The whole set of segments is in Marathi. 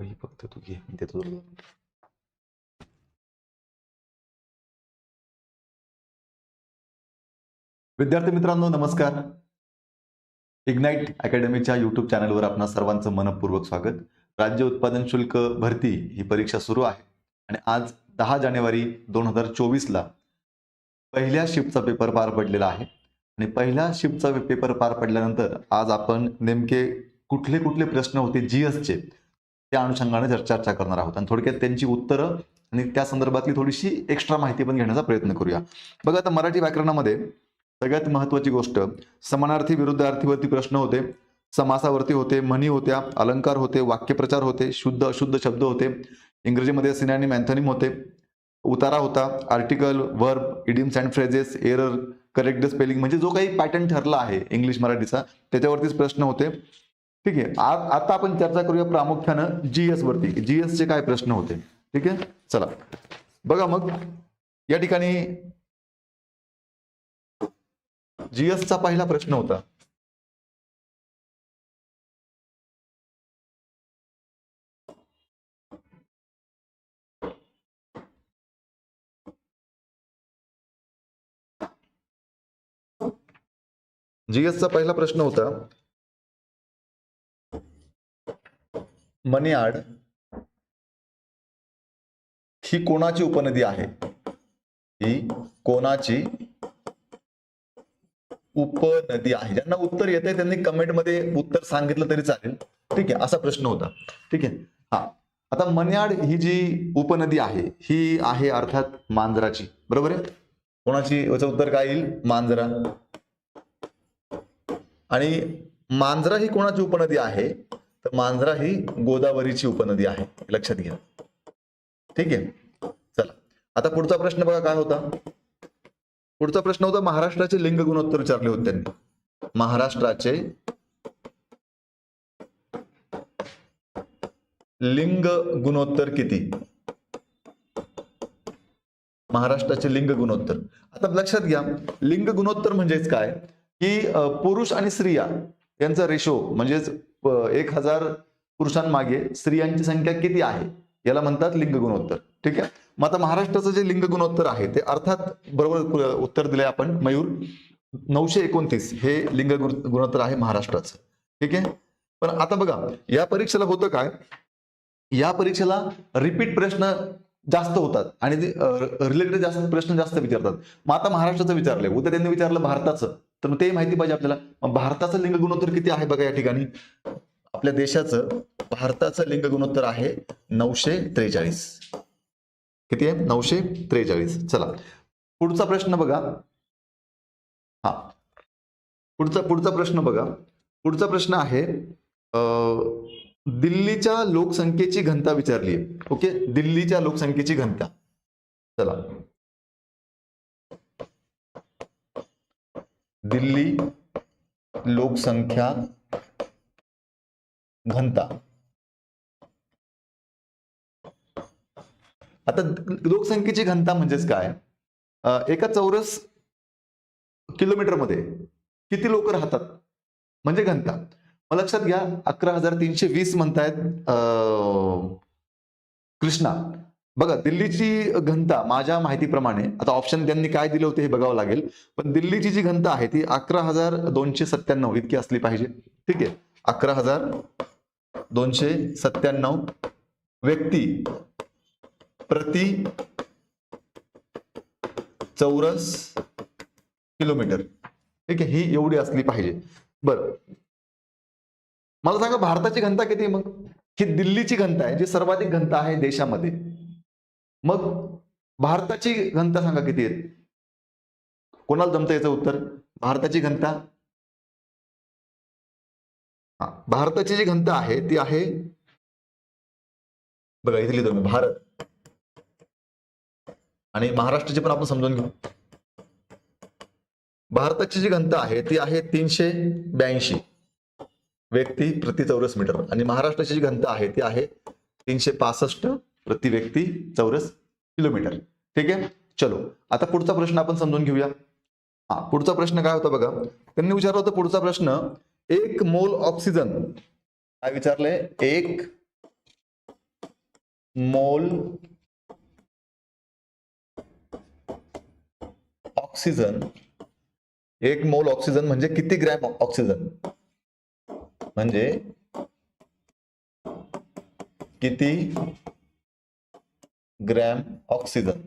वही फक्त तू घे मी देतो तुला. विद्यार्थी मित्रांनो नमस्कार. इग्नाइट अकॅडमीच्या युट्यूब चॅनलवर आपणा सर्वांचं मनपूर्वक स्वागत. राज्य उत्पादन शुल्क भरती ही परीक्षा सुरू आहे. आणि आज दहा जानेवारी दोन हजार चोवीसला पहिल्या शिफ्टचा पेपर पार पडलेला आहे. आणि पहिल्या शिफ्टचा पेपर पार पडल्यानंतर आज आपण नेमके कुठले कुठले प्रश्न होते जीएसचे त्या अनुषंगाने चर्चा करणार आहोत. आणि थोडक्यात त्यांची उत्तरं आणि त्या संदर्भातली थोडीशी एक्स्ट्रा माहिती पण घेण्याचा प्रयत्न करूया. बघा आता मराठी व्याकरणामध्ये सगळ्यात महत्वाची गोष्ट समानार्थी विरुद्धार्थीवरती प्रश्न होते समासावरती होते म्हणी होत्या अलंकार होते वाक्यप्रचार होते शुद्ध अशुद्ध शब्द होते इंग्रजीमध्ये सिनॅनिम अँथनिम होते उतारा होता article verb idioms and phrases error correct spelling म्हणजे जो काही पॅटर्न ठरला आहे इंग्लिश मराठीचा त्याच्यावरतीच प्रश्न होते. ठीक आहे. आता आपण चर्चा करूया प्रामुख्यानं जीएस वरती. जीएस चे काय प्रश्न होते? ठीक आहे? चला. बघा मग या ठिकाणी जीएस चा पहिला प्रश्न होता. जीएस चा पहिला प्रश्न होता. मनियाड ही कोणाची उपनदी आहे? ही कोणाची उपनदी आहे? ज्यांना उत्तर येत आहे त्यांनी कमेंटमध्ये उत्तर सांगितलं तरी चालेल. ठीक आहे असा प्रश्न होता. ठीक आहे हा. आता मन्याड ही जी उपनदी आहे ही आहे अर्थात मांजराची. बरोबर आहे? कोणाची? याचं उत्तर काय येईल? मांजरा. आणि मांजरा ही कोणाची उपनदी आहे? तर मांजरा ही गोदावरीची उपनदी आहे. लक्षात घ्या. ठीक आहे? चला. आता पुढचा प्रश्न बघा काय होता? पुढचा प्रश्न होता महाराष्ट्राचे लिंग गुणोत्तर विचारले होते त्यांनी. महाराष्ट्राचे लिंग गुणोत्तर किती? महाराष्ट्राचे लिंग गुणोत्तर. आता लक्षात घ्या. लिंग गुणोत्तर म्हणजेच काय? की पुरुष आणि स्त्रिया यांचा रेशो म्हणजेच एक हजार पुरुषांमागे स्त्रियांची संख्या किती आहे? याला म्हणतात लिंग गुणोत्तर. ठीक आहे? मग आता महाराष्ट्राचं जे लिंग गुणोत्तर आहे ते अर्थात बरोबर उत्तर दिले आपण मयूर. नऊशे एकोणतीस हे लिंग गुणोत्तर आहे महाराष्ट्राचं. ठीक आहे? पण आता बघा या परीक्षेला होतं काय? या परीक्षेला रिपीट प्रश्न जास्त होतात आणि रिलेटेड जास्त प्रश्न जास्त विचारतात. मग आता महाराष्ट्राचं विचारलंय. उद्या त्यांनी विचारलं भारताचं. तर मग ते माहिती पाहिजे आपल्याला. मग भारताचं लिंग गुणोत्तर किती आहे बघा या ठिकाणी? आपल्या देशाचं भारताचं लिंग गुणोत्तर आहे नऊशे त्रेचाळीस. किती आहे? नऊशे त्रेचाळीस. चला. पुढचा प्रश्न बघा. हा. पुढचा पुढचा प्रश्न बघा. पुढचा प्रश्न आहे दिल्लीच्या लोकसंख्येची घनता विचारली ओके? दिल्लीच्या लोकसंख्येची घनता. चला. दिल्ली लोकसंख्या घनता. आता लोकसंख्येची घनता म्हणजेच काय? एका चौरस किलोमीटरमध्ये किती लोक राहतात? म्हणजे घनता. मग लक्षात घ्या अकरा हजार तीनशे वीस म्हणतायत कृष्णा. बघा दिल्लीची घनता माझ्या माहितीप्रमाणे आता ऑप्शन त्यांनी काय दिले होते हे बघावं लागेल पण दिल्लीची जी घनता आहे ती अकरा हजार दोनशे सत्त्याण्णव इतकी असली पाहिजे. ठीक आहे? अकरा हजार दोनशे सत्त्याण्णव व्यक्ती प्रति चौरस किलोमीटर. ठीक आहे? ही एवढी असली पाहिजे. बरं. मला सांगा भारताची घनता किती आहे मग? ही दिल्लीची घनता आहे जी सर्वाधिक घनता आहे देशामध्ये. मग भारताची घनता सांगा किती आहे कोणाला जमतं याचं उत्तर? भारताची घनता? भारताची जी घनता आहे ती आहे बघा इथे लिहितो मी भारत. आणि महाराष्ट्राची पण आपण समजून घेऊ. भारताची जी घनता आहे ती आहे तीनशे ब्याऐंशी व्यक्ती प्रति चौरस मीटर. आणि महाराष्ट्राची जी घनता आहे ती आहे तीनशे पासष्ट प्रति व्यक्ती चौरस किलोमीटर. ठीक आहे? चलो आता पुढचा प्रश्न आपण समजून घेऊया. हा पुढचा प्रश्न काय होता बघा? त्यांनी विचारलं होतं पुढचा प्रश्न एक मोल ऑक्सिजन. काय विचारलंय? एक मोल ऑक्सिजन. एक मोल ऑक्सिजन म्हणजे किती ग्रॅम ऑक्सिजन? म्हणजे किती ग्रॅम ऑक्सिजन.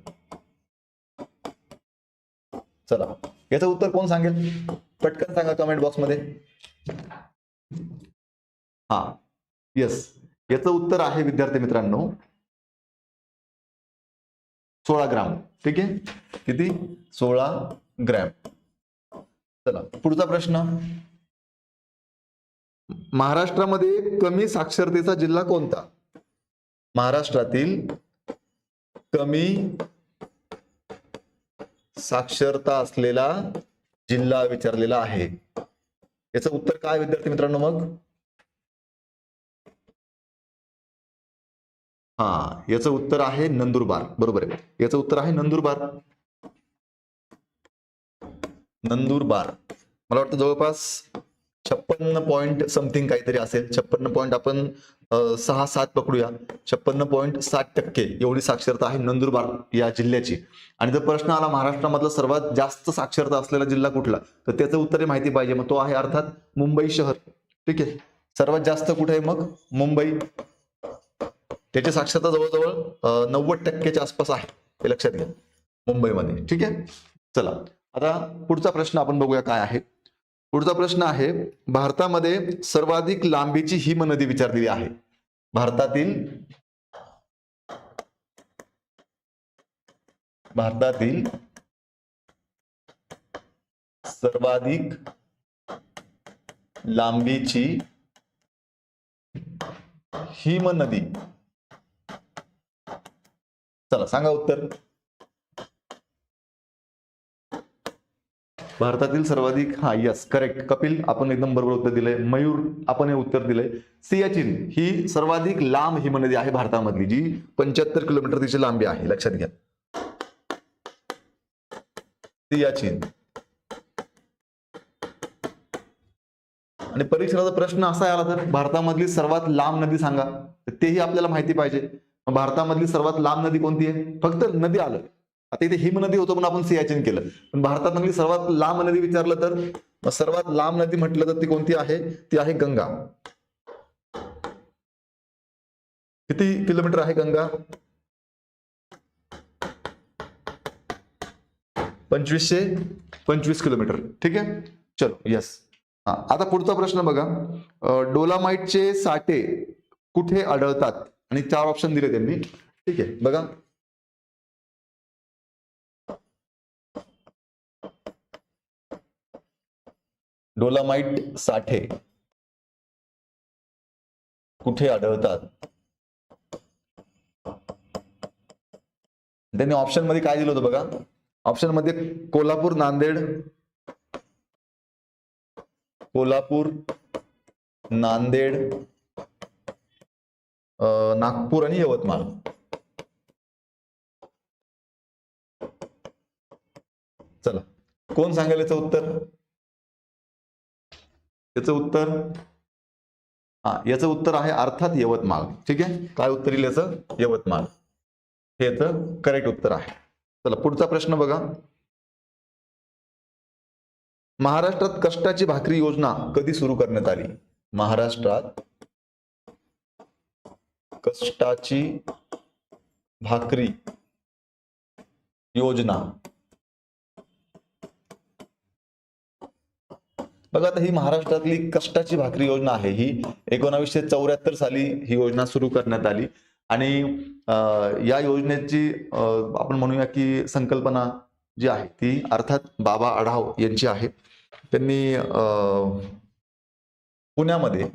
चला याचं उत्तर कोण सांगेल? पटकन सांगा कमेंट बॉक्समध्ये हा येस याचं उत्तर आहे विद्यार्थी मित्रांनो. सोळा ग्राम ठीक आहे? किती? सोळा ग्रॅम. चला पुढचा प्रश्न. महाराष्ट्रामध्ये कमी साक्षरतेचा जिल्हा कोणता? महाराष्ट्रातील कमी साक्षरता असलेला जिल्हा विचारलेला आहे. याचं उत्तर काय विद्यार्थी मित्रांनो मग? हा याचं उत्तर आहे नंदुरबार. बरोबर आहे. याचं उत्तर आहे नंदुरबार. नंदुरबार. मला वाटतं जवळपास छप्पन्न पॉइंट समथिंग काहीतरी असेल. छप्पन्न पॉईंट आपण सहा सात पकडूया. छप्पन्न पॉईंट सात टक्के एवढी साक्षरता आहे नंदुरबार या जिल्ह्याची. आणि जर प्रश्न आला महाराष्ट्रामधला सर्वात जास्त साक्षरता असलेला जिल्हा कुठला? तर त्याचं उत्तर माहिती पाहिजे. मग तो आहे अर्थात मुंबई शहर. ठीक आहे? सर्वात जास्त कुठे आहे मग? मुंबई. त्याची साक्षरता जवळजवळ नव्वद टक्क्याच्या आसपास आहे. हे लक्षात घ्या. मुंबईमध्ये. ठीक आहे? चला. आता पुढचा प्रश्न आपण बघूया काय आहे. पुढचा प्रश्न आहे भारतामध्ये सर्वाधिक लांबीची हिम नदी विचारलेली आहे. भारतातील भारतातील सर्वाधिक लांबीची हिम नदी. चला सांगा उत्तर. भारतातील सर्वाधिक हा यस करेक्ट कपिल आपण एकदम बरोबर उत्तर दिलंय. मयूर आपण हे उत्तर दिलंय. सियाचिन ही सर्वाधिक लांब हिमनदी आहे भारतामधली जी पंच्याहत्तर किलोमीटर तिची लांबी आहे. लक्षात घ्या. सियाचिन. आणि परीक्षेचा प्रश्न असा आला तर भारतामधली सर्वात लांब नदी सांगा. तेही आपल्याला माहिती पाहिजे. भारतामधली सर्वात लांब नदी कोणती आहे? फक्त नदी आलं. आता इथे हिम नदी होतं म्हणून आपण सियाचिन केलं. पण भारतामधली सर्वात लांब नदी विचारलं तर सर्वात लांब नदी म्हटलं तर ती कोणती आहे? ती आहे गंगा. किती किलोमीटर आहे गंगा? पंचवीसशे पंचवीस किलोमीटर. ठीक आहे? चलो यस हा आता पुढचा प्रश्न बघा. डोलामाइटचे साठे कुठे आढळतात? आणि चार ऑप्शन दिले त्यांनी. ठीक आहे बघा. डोलामाइट साठे कुठे आढळतात? त्यांनी ऑप्शनमध्ये काय दिलं होतं बघा? ऑप्शनमध्ये कोल्हापूर नांदेड. कोल्हापूर नांदेड. नागपूर आणि यवतमाळ. चला. कोण सांगेल याचं उत्तर? याचं उत्तर? हा याचं उत्तर आहे अर्थात यवतमाळ. ठीक आहे? काय उत्तर येईल याचं? यवतमाळ. हे याचं करेक्ट उत्तर आहे. चला पुढचा प्रश्न बघा. महाराष्ट्रात कष्टाची भाकरी योजना कधी सुरू करण्यात आली? महाराष्ट्रात कष्टाची भाकरी योजना. बघा आता ही महाराष्ट्रातली कष्टाची भाकरी योजना आहे. ही एकोणावीसशे चौऱ्याहत्तर साली ही योजना सुरू करण्यात आली. आणि या योजनेची आपण म्हणूया की संकल्पना जी आहे ती अर्थात बाबा आढाव यांची आहे. त्यांनी पुण्यामध्ये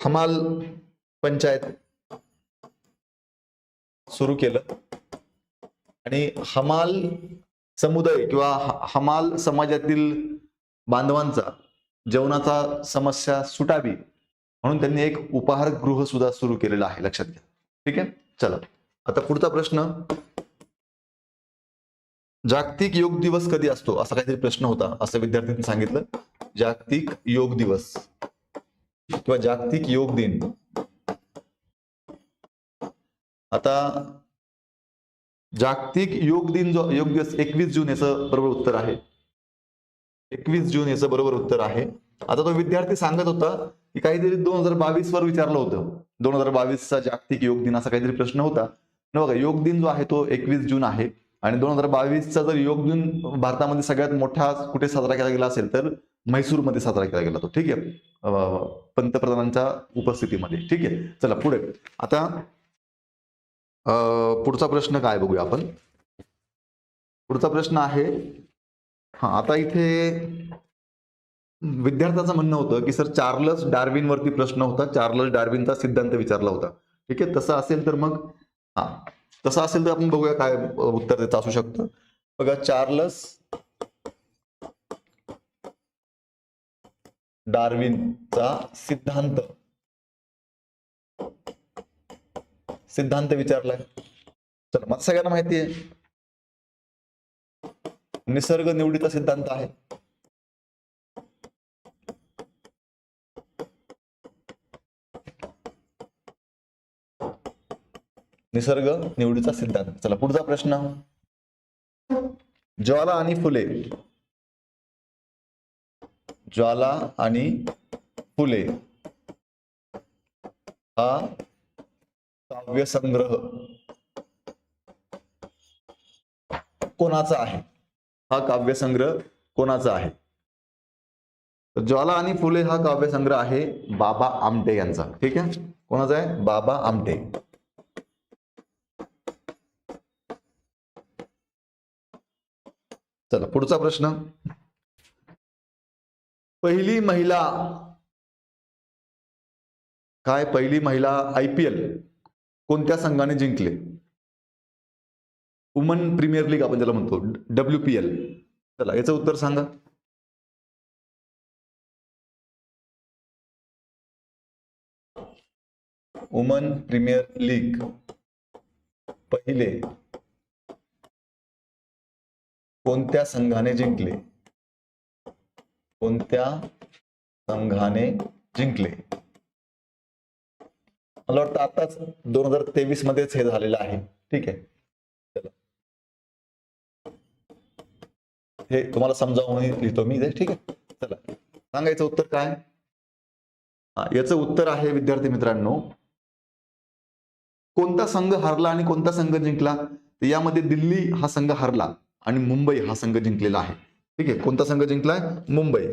हमाल पंचायत सुरू केलं. आणि हमाल समुदाय किंवा हमाल समाजातील बांधवांचा जेवणाचा समस्या सुटावी म्हणून त्यांनी एक उपाहारगृह सुद्धा सुरू केलेलं आहे. लक्षात घ्या. ठीक आहे? चला. आता पुढचा प्रश्न. जागतिक योग दिवस कधी असतो? असा काहीतरी प्रश्न होता असं विद्यार्थ्यांनी सांगितलं. जागतिक योग दिवस किंवा जागतिक योग दिन. आता जागतिक योग दिन जो योग दिवस एकवीस जून याचं बरोबर उत्तर आहे. एकवीस जून याचं बरोबर उत्तर आहे. आता तो विद्यार्थी सांगत होता की काहीतरी दोन हजार बावीस वर विचारलं होतं. दोन हजार बावीसचा जागतिक योग दिन असा काहीतरी प्रश्न होता. बघा योग दिन जो आहे तो एकवीस जून आहे. आणि दोन हजार बावीसचा जर योग दिन भारतामध्ये सगळ्यात मोठा कुठे साजरा केला गेला असेल तर म्हैसूरमध्ये साजरा केला गेला तो. ठीक आहे? पंतप्रधानांच्या उपस्थितीमध्ये. ठीक आहे? चला पुढे. आता पुढचा प्रश्न काय बघूया आपण? पुढचा प्रश्न आहे हा आता इथे विद्यार्थ्याचं म्हणणं होतं की सर चार्लस डार्विन वरती प्रश्न होता. चार्लस डार्विनचा सिद्धांत विचारला होता. ठीक आहे? तसं असेल तर मग हा तसं असेल तर आपण बघूया काय उत्तर त्याचं असू शकतं. बघा चार्लस डार्विनचा सिद्धांत. सिद्धांत विचारलाय. चला मला सगळ्यांना माहिती आहे निसर्ग निवडीचा सिद्धांत आहे. निसर्ग निवडीचा सिद्धांत. चला पुढचा प्रश्न. ज्वाला आणि फुले. ज्वाला आणि फुले. हा काव्यसंग्रह कोणाचा आहे? हा काव्यसंग्रह कोणाचा आहे? ज्वाला आणि फुले हा काव्यसंग्रह आहे बाबा आमटे यांचा. ठीक आहे? कोणाचा आहे? बाबा आमटे. चला पुढचा प्रश्न. पहिली महिला. काय? पहिली महिला आय पी एल. कोणत्या संघाने जिंकले? वुमन प्रीमियर लीग आपण ज्याला म्हणतो डब्ल्यू पी एल चला याचं उत्तर सांगा. वुमन प्रीमियर लीग पहिले कोणत्या संघाने जिंकले? कोणत्या संघाने जिंकले? मला वाटतं आताच दोन हजार तेवीस मध्येच हे झालेलं आहे. ठीक आहे. हे तुम्हाला समजावून लिहितो मी ठीक आहे. चला. सांगायचं उत्तर काय? याचं उत्तर आहे विद्यार्थी मित्रांनो. कोणता संघ हरला आणि कोणता संघ जिंकला? यामध्ये दिल्ली हा संघ हरला आणि मुंबई हा संघ जिंकलेला आहे. ठीक आहे. कोणता संघ जिंकलाय? मुंबई.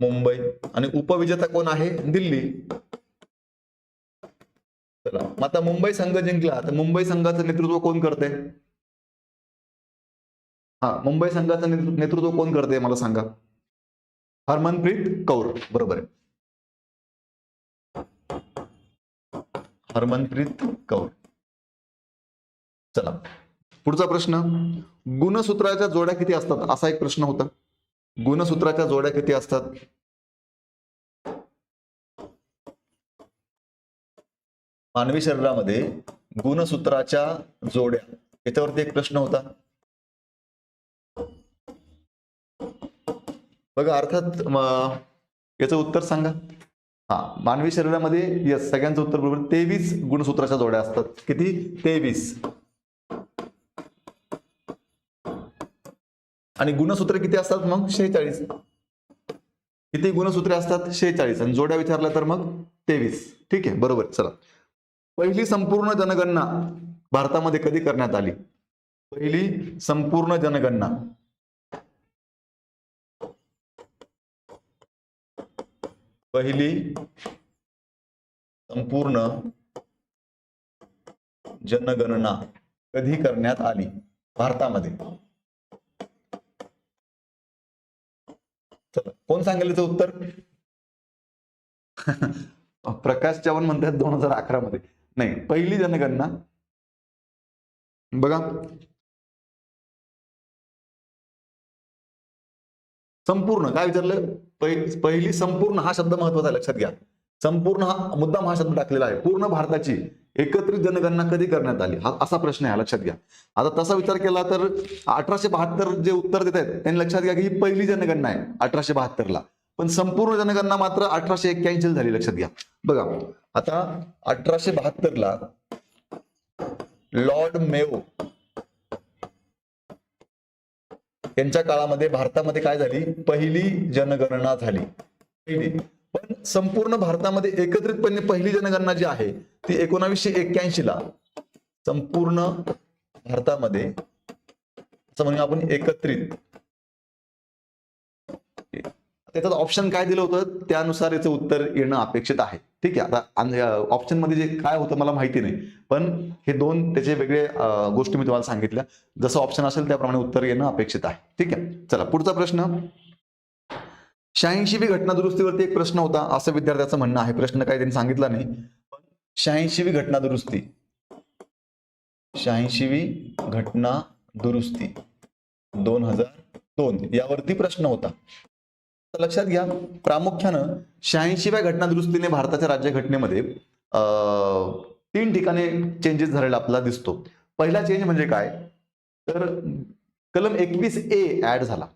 मुंबई. आणि उपविजेता कोण आहे? दिल्ली. चला. मग आता मुंबई संघ जिंकला तर मुंबई संघाचं नेतृत्व कोण करते? हा मुंबई संघाचं नेतृत्व कोण करते मला सांगा? हरमनप्रीत कौर. बरोबर आहे. हरमनप्रीत कौर. चला. पुढचा प्रश्न. गुणसूत्राच्या जोड्या किती असतात? असा एक प्रश्न होता. गुणसूत्राच्या जोड्या किती असतात? मानवी शरीरामध्ये गुणसूत्राच्या जोड्या. याच्यावरती एक प्रश्न होता. बघा अर्थात याचं उत्तर सांगा. हा मानवी शरीरामध्ये यस सगळ्यांचं उत्तर बरोबर. तेवीस गुणसूत्राच्या जोड्या असतात. किती? तेवीस. आणि गुणसूत्र किती असतात मग? शेहेचाळीस. किती गुणसूत्रे असतात? शेहेचाळीस. आणि जोड्या विचारल्या तर मग तेवीस. ठीक आहे बरोबर चला. पहिली संपूर्ण जनगणना भारतामध्ये कधी करण्यात आली? पहिली संपूर्ण जनगणना. पहिली संपूर्ण जनगणना कधी करण्यात आली? भारतामध्ये चला कोण सांगितलं उत्तर? प्रकाश चव्हाण म्हणतात दोन हजार अकरा मध्ये. नाही पहिली जनगणना. बघा. संपूर्ण काय विचारलं? पहिली संपूर्ण हा शब्द महत्त्वाचा आहे लक्षात घ्या. संपूर्ण हा मुद्दाम हा शब्द टाकलेला आहे. पूर्ण भारताची एकत्रित जनगणना कधी करण्यात आली? हा असा प्रश्न आहे लक्षात घ्या. आता तसा विचार केला तर अठराशे बहात्तर जे उत्तर देत आहेत त्यांनी लक्षात घ्या की ही पहिली जनगणना आहे अठराशे बहात्तरला. पण संपूर्ण जनगणना मात्र अठराशे एक्क्याऐंशी झाली लक्षात घ्या. बघा आता अठराशे बहात्तरला लॉर्ड मेओ यांच्या काळामध्ये भारतामध्ये काय झाली? पहिली जनगणना झाली. पहिली. पण संपूर्ण भारतामध्ये एकत्रितपणे पहिली जनगणना जी आहे ती एकोणावीसशे एक्क्याऐंशी ला संपूर्ण भारतामध्ये असं म्हणूया आपण एकत्रित. त्याच्यात ऑप्शन काय दिलं होतं? त्यानुसार याचं उत्तर येणं अपेक्षित आहे. ठीक आहे आता ऑप्शनमध्ये जे काय होतं मला माहिती नाही. पण हे दोन त्याचे वेगळे गोष्टी मी तुम्हाला सांगितल्या. जसं ऑप्शन असेल त्याप्रमाणे उत्तर येणं अपेक्षित आहे. ठीक आहे चला पुढचा प्रश्न. शहाऐंशीवी घटना दुरुस्तीवरती एक प्रश्न होता असं विद्यार्थ्याचं म्हणणं आहे. प्रश्न काही त्यांनी सांगितला नाही. पण शहाऐंशीवी घटना दुरुस्ती शहाऐंशीवी घटना दुरुस्ती दोन हजार दोन. यावरती प्रश्न होता. तर लक्षात घ्या प्रामुख्यानं शहाऐंशीव्या घटना दुरुस्तीने भारताच्या राज्यघटनेमध्ये तीन ठिकाणी चेंजेस झालेला आपल्याला दिसतो. पहिला चेंज म्हणजे काय? तर कलम एकवीस ए ऍड झाला.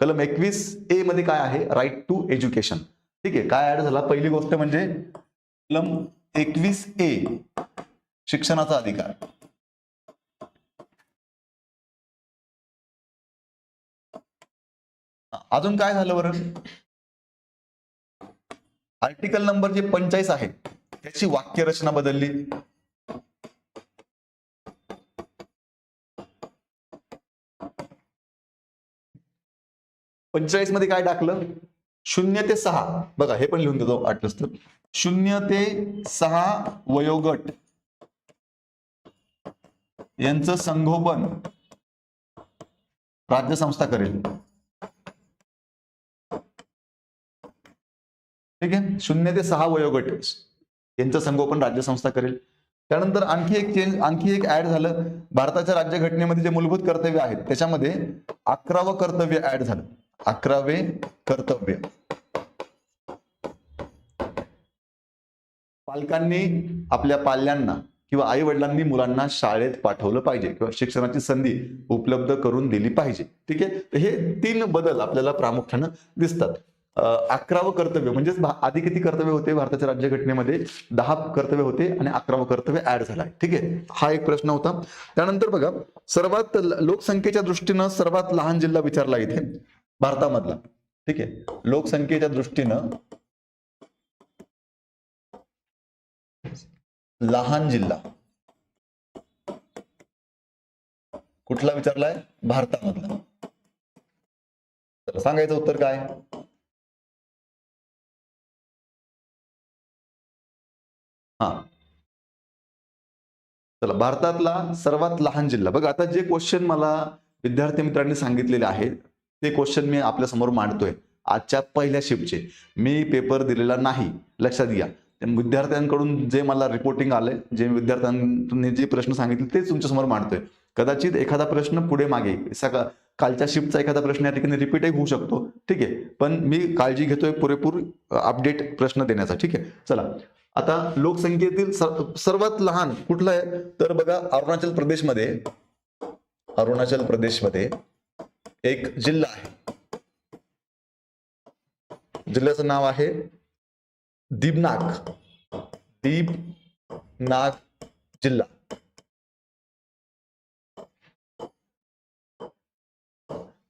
कलम एकवीस ए मध्ये काय आहे? राईट टू एज्युकेशन ठीक आहे काय ऍड झाला? पहिली गोष्ट म्हणजे कलम एकवीस ए शिक्षणाचा अधिकार. अजून काय झालं बरं? आर्टिकल नंबर जे पंचाळीस आहे त्याची वाक्यरचना बदलली. पंचेचाळीसमध्ये काय टाकलं? शून्य ते सहा. बघा हे पण लिहून देतो आठवस्त शून्य ते सहा वयोगट. यांचं संगोपन राज्य संस्था करेल. ठीक आहे? शून्य ते सहा वयोगट यांचं संगोपन राज्य संस्था करेल. त्यानंतर आणखी एक चेंज आणखी एक ऍड झालं. भारताच्या राज्यघटनेमध्ये जे मूलभूत कर्तव्य आहेत त्याच्यामध्ये अकरावं कर्तव्य ऍड झालं. अकरावे कर्तव्य. पालकांनी आपल्या पाल्यांना किंवा आई वडिलांनी मुलांना शाळेत पाठवलं पाहिजे किंवा शिक्षणाची संधी उपलब्ध करून दिली पाहिजे. ठीक आहे? तर हे तीन बदल आपल्याला प्रामुख्यानं दिसतात. अकरावं कर्तव्य म्हणजेच आधी किती कर्तव्य होते? भारताच्या राज्यघटनेमध्ये दहा कर्तव्य होते आणि अकरावं कर्तव्य ऍड झालं आहे ठीक आहे? हा एक प्रश्न होता. त्यानंतर बघा सर्वात लोकसंख्येच्या दृष्टीनं सर्वात लहान जिल्हा विचारला इथे. भारतामधला. ठीक आहे? लोकसंख्येच्या दृष्टीनं लहान जिल्हा. कुठला विचारलाय? भारतामधला. तर सांगायचं उत्तर काय? हा. चला भारतातला सर्वात लहान जिल्हा. बघा आता जे क्वेश्चन मला विद्यार्थी मित्रांनी सांगितलेले आहेत ते क्वेश्चन मी आपल्यासमोर मांडतोय. आजच्या पहिल्या शिफ्टचे मी पेपर दिलेला नाही. लक्षात घ्या. विद्यार्थ्यांकडून जे मला रिपोर्टिंग आलंय जे विद्यार्थ्यांनी जे प्रश्न सांगितले तेच तुमच्यासमोर मांडतोय. कदाचित एखादा प्रश्न पुढे मागे सका कालच्या शिफ्टचा एखादा प्रश्न या ठिकाणी रिपीटही होऊ शकतो. ठीक आहे. पण मी काळजी घेतोय पुरेपूर अपडेट प्रश्न देण्याचा. ठीक आहे? चला. आता लोकसंख्येतील सर्वात लहान कुठलं आहे? तर बघा अरुणाचल प्रदेशमध्ये अरुणाचल प्रदेशमध्ये एक जिल्हा आहे. जिल्ह्याचं नाव आहे दीपनाग. दीपनाग जिल्हा.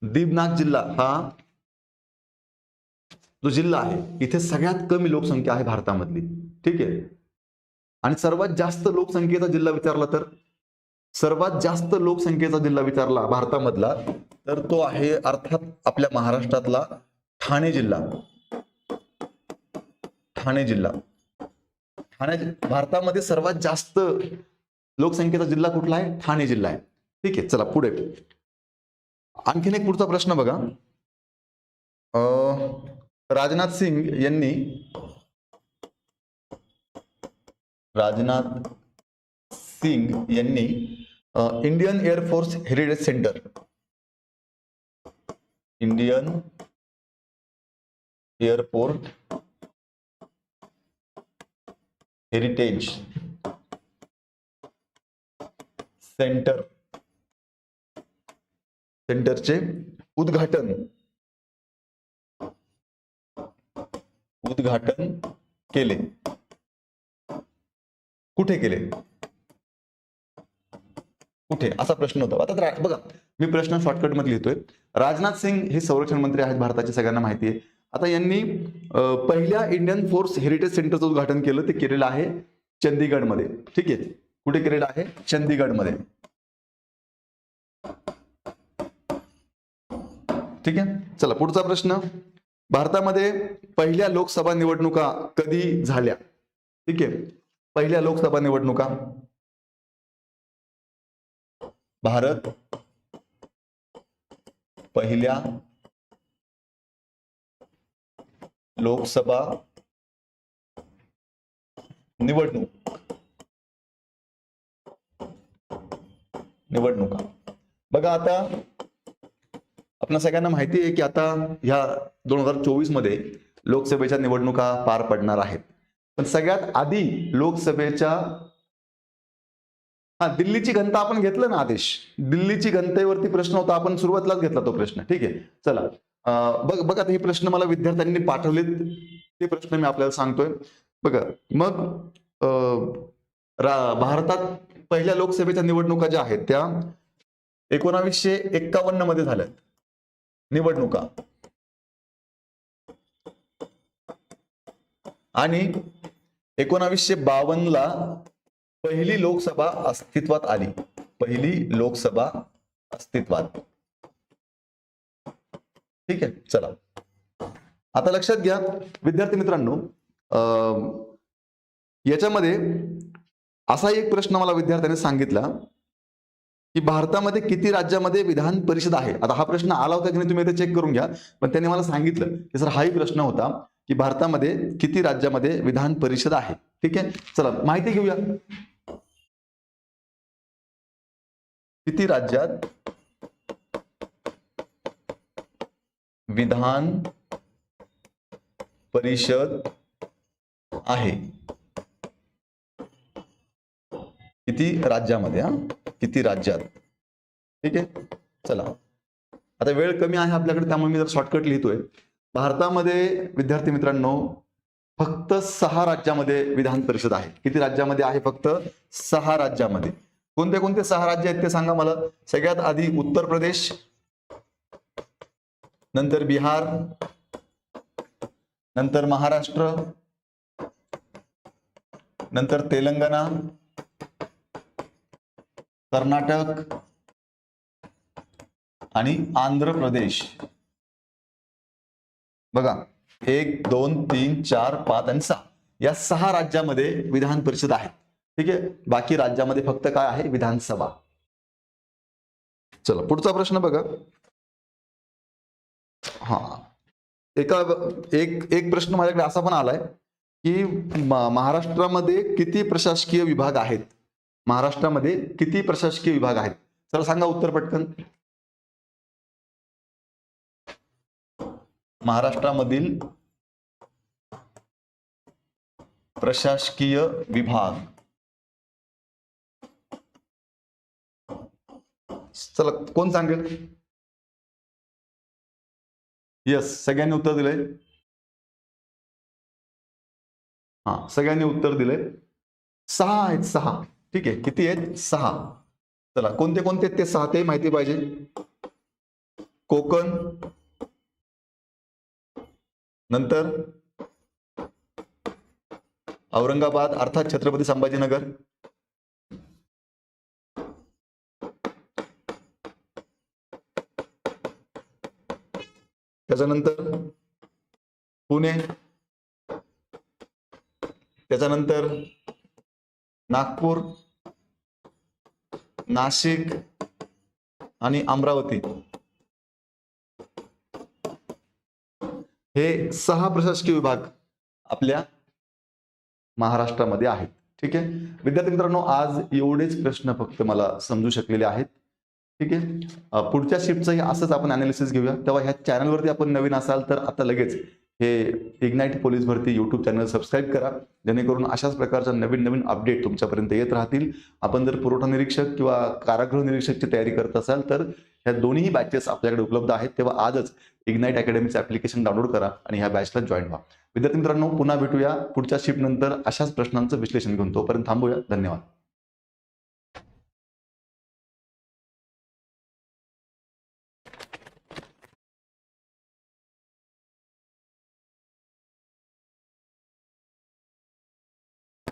दीपनाग जिल्हा हा जो जिल्हा आहे इथे सगळ्यात कमी लोकसंख्या आहे भारतामधली. ठीक आहे? आणि सर्वात जास्त लोकसंख्येचा जिल्हा विचारला तर सर्वात जास्त लोकसंख्येचा जिल्हा विचारला भारतामधला तर तो आहे अर्थात आपल्या महाराष्ट्रातला ठाणे जिल्हा. ठाणे जिल्हा. ठाणे भारतामध्ये सर्वात जास्त लोकसंख्येचा जिल्हा कुठला आहे? ठाणे जिल्हा आहे. ठीक आहे चला पुढे. आणखीन एक पुढचा प्रश्न बघा. अं, राजनाथ सिंग यांनी राजनाथ सिंग यांनी Indian air force heritage centre Indian airport heritage centre. सेंटरचे उद्घाटन. उद्घाटन केले. कुठे केले? कुठे? असा प्रश्न होता. आता बघा मी प्रश्न शॉर्टकटमध्ये लिहितोय. राजनाथ सिंग हे संरक्षण मंत्री आहेत भारताचे सगळ्यांना माहिती आहे. आता यांनी पहिल्या इंडियन फोर्स हेरिटेज सेंटरचं उद्घाटन केलं ते केलेलं आहे चंदीगडमध्ये. ठीक आहे? कुठे केलेलं आहे? चंदीगडमध्ये. ठीक आहे? चला पुढचा प्रश्न. भारतामध्ये पहिल्या लोकसभा निवडणुका कधी झाल्या? ठीक आहे? पहिल्या लोकसभा निवडणुका? भारत पहिल्या लोकसभा निवडणूक. निवडणुका. बघा आता आपल्या सगळ्यांना माहिती आहे की आता ह्या दोन हजार चोवीसमध्ये लोकसभेच्या निवडणुका पार पडणार आहेत. पण सगळ्यात आधी लोकसभेच्या हा दिल्लीची घनता आपण घेतलं ना आदेश. दिल्लीची घनतेवरती प्रश्न होता आपण सुरुवातीलाच घेतला तो प्रश्न. ठीक आहे चला. बघ बघ आता हे प्रश्न मला विद्यार्थ्यांनी पाठवलेत. ते प्रश्न मी आपल्याला सांगतोय. बघा मग भारतात पहिल्या लोकसभेच्या निवडणुका ज्या आहेत त्या एकोणावीसशे एक्कावन्नमध्ये झाल्यात निवडणुका. आणि एकोणावीसशे बावन्नला पहिली लोकसभा अस्तित्वात आली. पहिली लोकसभा अस्तित्वात. ठीक आहे चला. आता लक्षात घ्या विद्यार्थी मित्रांनो अं, याच्यामध्ये असा एक प्रश्न मला विद्यार्थ्यांनी सांगितला की भारतामध्ये किती राज्यामध्ये विधान परिषद आहे? आता हा प्रश्न आला होता की नाही तुम्ही इथे चेक करून घ्या पण त्यांनी मला सांगितलं की सर हाही प्रश्न होता की भारतामध्ये किती राज्यामध्ये विधान परिषद आहे? ठीक आहे चला माहिती घेऊया. किती राज्यात? विधान परिषद आहे. किती राज्यामध्ये हा? किती राज्यात? ठीक आहे? चला. आता वेळ कमी आहे आपल्याकडे त्यामुळे मी जर शॉर्टकट लिहितोय. भारतामध्ये विद्यार्थी मित्रांनो फक्त सहा राज्यामध्ये विधान परिषद आहे. किती राज्यामध्ये आहे? फक्त सहा राज्यामध्ये. कोणते कोणते सहा राज्य आहेत ते सांगा मला. सगळ्यात आधी उत्तर प्रदेश नंतर बिहार नंतर महाराष्ट्र नंतर तेलंगणा कर्नाटक आणि आंध्र प्रदेश. बघा एक दोन तीन चार पाच आणि सहा. या सहा राज्यामध्ये विधान परिषद आहे ठीक आहे? बाकी राज्यामध्ये फक्त काय आहे? विधानसभा. चला पुढचा प्रश्न बघा. हा. एका एक एक प्रश्न माझ्याकडे असा पण आलाय की महाराष्ट्रामध्ये किती प्रशासकीय विभाग आहेत? महाराष्ट्रामध्ये किती प्रशासकीय विभाग आहेत? चला सांगा उत्तर पटकन. महाराष्ट्रामधील प्रशासकीय विभाग. चला कोण सांगेल? येस सगळ्यांनी उत्तर दिलंय. हा सगळ्यांनी उत्तर दिलंय. सहा आहेत सहा. ठीक आहे किती आहेत? सहा. चला कोणते कोणते ते सहा? ते माहिती पाहिजे. कोकण. नंतर? औरंगाबाद अर्थात छत्रपती संभाजीनगर. त्याच्यानंतर पुणे त्याच्यानंतर नागपूर नाशिक आणि अमरावती. हे सहा प्रशासकीय विभाग आपल्या महाराष्ट्रामध्ये आहेत. ठीक आहे? विद्यार्थी मित्रांनो आज एवढेच प्रश्न फक्त मला समजू शकलेले आहेत. ठीक आहे? पुढच्या शिफ्टचंही असंच आपण अनालिसिस घेऊया. तेव्हा ह्या चॅनलवरती आपण नवीन असाल तर आता लगेच हे इग्नाईट पोलीस भरती यूट्यूब चॅनल सबस्क्राईब करा. जेणेकरून अशाच प्रकारच्या नवीन नवीन अपडेट तुमच्यापर्यंत येत राहतील. आपण जर पुरवठा निरीक्षक किंवा कारागृह निरीक्षकची तयारी करत असाल तर ह्या दोन्ही बॅचेस आपल्याकडे उपलब्ध आहेत. तेव्हा आजच इग्नाईट अकॅडमीचं ऍप्लिकेशन डाउनलोड करा आणि ह्या बॅचला जॉईन व्हा. विद्यार्थी मित्रांनो पुन्हा भेटूया. पुढच्या शिफ्ट नंतर अशाच प्रश्नांचं विश्लेषण घेऊन तोपर्यंत थांबूया. धन्यवाद.